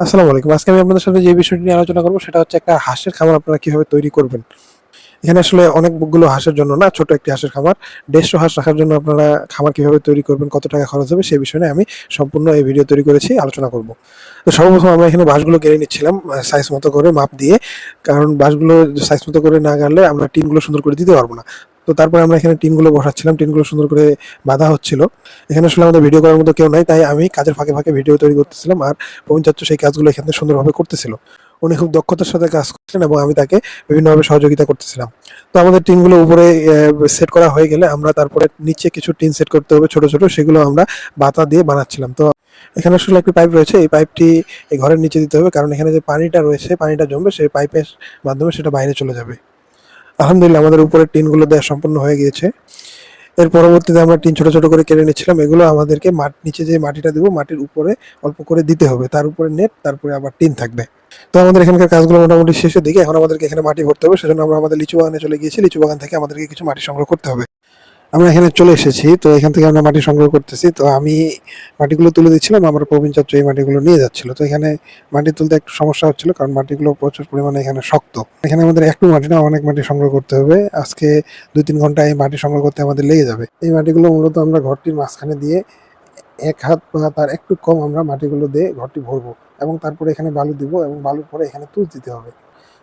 আসসালামু আলাইকুম। আজকে আমি আপনাদের সাথে যে বিষয়টি নিয়ে আলোচনা করব, সেটা হচ্ছে একটা হাঁসের খামার আপনারা কীভাবে তৈরি করবেন। এখানে আসলে অনেকগুলো হাঁসের জন্য না, ছোট একটি হাঁসের খামার। দেড়শো হাঁস রাখার জন্য আপনারা খামার কীভাবে তৈরি করবেন, কত টাকা খরচ হবে, সেই বিষয়ে আমি সম্পূর্ণ এই ভিডিও তৈরি করেছি, আলোচনা করব। তো সর্বপ্রথম আমরা এখানে বাঁশগুলো কেড়ে নিচ্ছিলাম সাইজ মতো করে মাপ দিয়ে। কারণ বাঁশগুলো সাইজ মতো করে না গাড়লে আমরা টিনগুলো সুন্দর করে দিতে পারব না। তো তারপরে আমরা এখানে টিনগুলো বসাচ্ছিলাম টিনগুলো সুন্দর করে বাঁধা হচ্ছিল। এখানে আসলে আমাদের ভিডিও করার মতো কেউ নাই, তাই আমি কাজের ফাঁকে ফাঁকে ভিডিও তৈরি করতেছিলাম আর পবন চাচ্চু সেই কাজগুলো এখানে সুন্দরভাবে করতেছিল। উনি খুব দক্ষতার সাথে কাজ করছিলেন এবং আমি তাকে বিভিন্নভাবে সহযোগিতা করতেছিলাম। তো আমাদের টিনগুলো উপরে সেট করা হয়ে গেলে আমরা তারপরে নিচে কিছু টিন সেট করতে হবে, ছোট ছোট, সেগুলো আমরা বাতা দিয়ে বানাচ্ছিলাম। তো এখানে আসলে একটি পাইপ রয়েছে, এই পাইপটি এই ঘরের নিচে দিতে হবে, কারণ এখানে যে পানিটা রয়েছে, পানিটা জমবে, সেই পাইপের মাধ্যমে সেটা বাইরে চলে যাবে। আলহামদুলিল্লাহ আমাদের উপরের টিনগুলো দেওয়া সম্পন্ন হয়ে গিয়েছে। এর পরবর্তীতে আমরা টিন ছোট ছোট করে কেড়ে নিচ্ছিলাম এগুলো আমাদেরকে মাঠ, নিচে যে মাটিটা দেবো, মাটির উপরে অল্প করে দিতে হবে। তার উপরে নেট, তারপরে আবার টিন থাকবে। তো আমাদের এখানকার কাজগুলো মোটামুটি শেষের দিকে। এখন আমাদেরকে এখানে মাটি ভরতে হবে। সেজন্য আমরা আমাদের লিচু বাগানে চলে গিয়েছি। লিচু বাগান থেকে আমাদেরকে কিছু মাটি সংগ্রহ করতে হবে। আমরা এখানে চলে এসেছি, তো এখান থেকে আমরা মাটি সংগ্রহ করতেছি। তো আমি মাটিগুলো তুলে দিচ্ছিলাম, আমার প্রবীণ চাচ্চু এই মাটিগুলো নিয়ে যাচ্ছিল। তো এখানে মাটি তুলতে একটু সমস্যা হচ্ছিল, কারণ মাটিগুলো প্রচুর পরিমাণে এখানে শক্ত। এখানে আমাদের একটু মাটি না, অনেক মাটি সংগ্রহ করতে হবে। আজকে দুই তিন ঘণ্টা এই মাটি সংগ্রহ করতে আমাদের লেগে যাবে। এই মাটিগুলো মূলত আমরা ঘরটির মাঝখানে দিয়ে এক হাত বা তার একটু কম আমরা মাটিগুলো দিয়ে ঘরটি ভরবো এবং তারপরে এখানে বালু দিব এবং বালুর পরে এখানে তুষ দিতে হবে।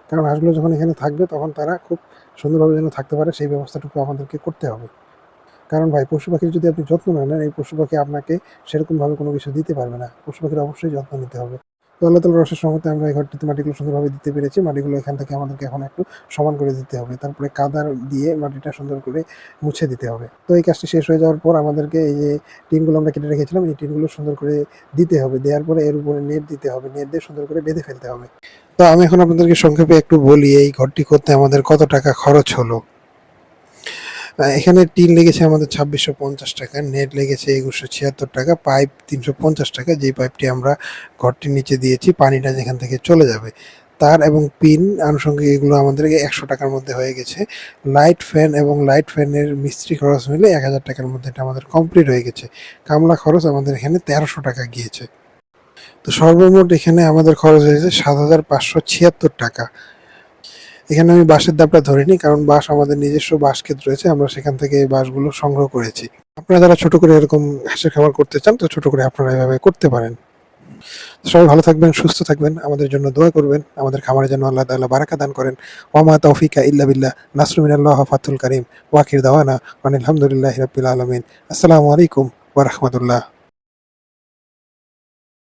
কারণ হাঁসগুলো যখন এখানে থাকবে, তখন তারা খুব সুন্দরভাবে যেন থাকতে পারে, সেই ব্যবস্থাটুকু আমাদেরকে করতে হবে। কারণ ভাই, পশু পাখির যদি আপনি যত্ন না নেন, এই পশু পাখি আপনাকে সেরকমভাবে কোনো কিছু দিতে পারবে না। পশু পাখির অবশ্যই যত্ন নিতে হবে। তো আল্লাহ তালা রসের সহমতে আমরা এই ঘরটিতে মাটিগুলো সুন্দরভাবে দিতে পেরেছি। মাটিগুলো এখান থেকে আমাদেরকে এখন একটু সমান করে দিতে হবে। তারপরে কাদার দিয়ে মাটিটা সুন্দর করে মুছে দিতে হবে। তো এই কাজটি শেষ হয়ে যাওয়ার পর আমাদেরকে এই যে টিনগুলো আমরা কেটে রেখেছিলাম, এই টিনগুলো সুন্দর করে দিতে হবে। দেওয়ার পরে এর উপরে নেট দিতে হবে। নেট দিয়ে সুন্দর করে বেঁধে ফেলতে হবে। তো আমি এখন আপনাদেরকে সংক্ষেপে একটু বলি, এই ঘরটি করতে আমাদের কত টাকা খরচ হলো? এখানে টিন লেগেছে আমাদের ছাব্বিশশো পঞ্চাশ টাকা নেট লেগেছে একুশশো ছিয়াত্তর টাকা পাইপ তিনশো পঞ্চাশ টাকা যেই পাইপটি আমরা ঘরটির নিচে দিয়েছি, পানিটা যেখান থেকে চলে যাবে। তার এবং পিন আনুষঙ্গিক এগুলো আমাদের একশো টাকার মধ্যে হয়ে গেছে। লাইট ফ্যান এবং লাইট ফ্যানের মিস্ত্রি খরচ মিলে এক হাজার টাকার মধ্যে এটা আমাদের কমপ্লিট হয়ে গেছে। কামলা খরচ আমাদের এখানে তেরোশো টাকা গিয়েছে। তো সর্বমোট এখানে আমাদের খরচ হয়েছে সাত হাজার পাঁচশো ছিয়াত্তর টাকা। এখানে আমি বাঁশের দামটা ধরিনি, কারণ বাঁশ আমাদের নিজস্ব বাঁশ ক্ষেত রয়েছে, আমরা সেখান থেকে এই বাঁশগুলো সংগ্রহ করেছি। আপনারা যারা ছোট করে এরকম হাঁসের খামার করতে চান, তো ছোট করে আপনারা এভাবে করতে পারেন। সবাই ভালো থাকবেন, সুস্থ থাকবেন, আমাদের জন্য দোয়া করবেন, আমাদের খামারের জন্য আল্লাহ তাআলা বারাকা দান করেন। ওয়ামা তৌফিকা ইল্লা বিল্লাহ নাসরুমিনাল্লাহ ফাতুল করিম ওয়াকির দাওয়ানা আলহামদুলিল্লাহ রাব্বিল আলামিন। আসসালামু আলাইকুম ওয়া রাহমাতুল্লাহ।